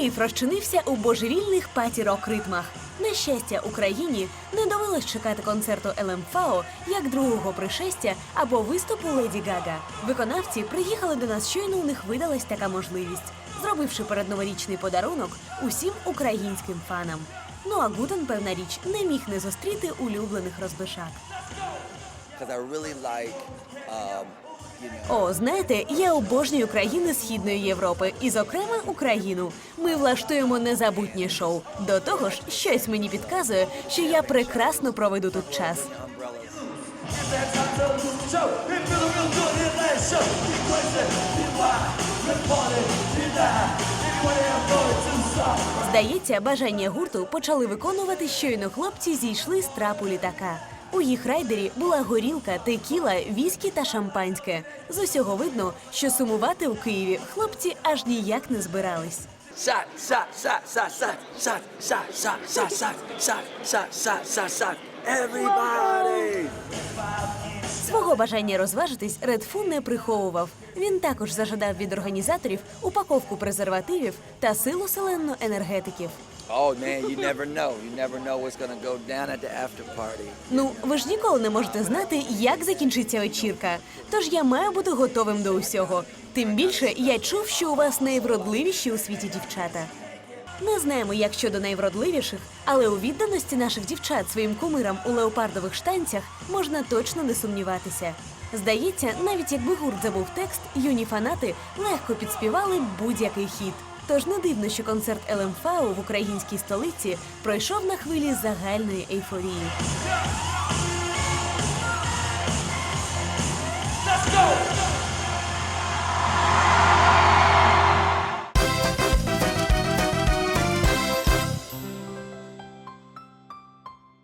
Київ розчинився у божевільних паті-рок ритмах. На щастя, Україні не довелось чекати концерту ЛМФАО як другого пришестя або виступу Леді Гага. Виконавці приїхали до нас щойно у них видалась така можливість, зробивши передноворічний подарунок усім українським фанам. Ну а Гутен, певна річ, не міг не зустріти улюблених розбишак. О, знаєте, я обожнюю країни Східної Європи, і, зокрема, Україну. Ми влаштуємо незабутнє шоу. До того ж, щось мені підказує, що я прекрасно проведу тут час. Здається, бажання гурту почали виконувати щойно хлопці зійшли з трапу літака. У їх райдері була горілка, текіла, віскі та шампанське. З усього видно, що сумувати у Києві хлопці аж ніяк не збирались. Everybody! Свого бажання розважитись Редфу не приховував. Він також зажадав від організаторів упаковку презервативів та силу селенно енергетиків. Oh man, you never know. You never know what's gonna go down at the after party. Ну, ви ж ніколи не можете знати, як закінчиться вечірка. Тож я маю бути готовим до усього. Тим більше я чув, що у вас найвродливіші у світі дівчата. Не знаємо, як щодо найвродливіших, але у відданості наших дівчат своїм кумирам у леопардових штанцях можна точно не сумніватися. Здається, навіть якби гурт забув текст, юні фанати легко підспівали будь-який хіт. Тож не дивно, що концерт ЛМФАО в українській столиці пройшов на хвилі загальної ейфорії.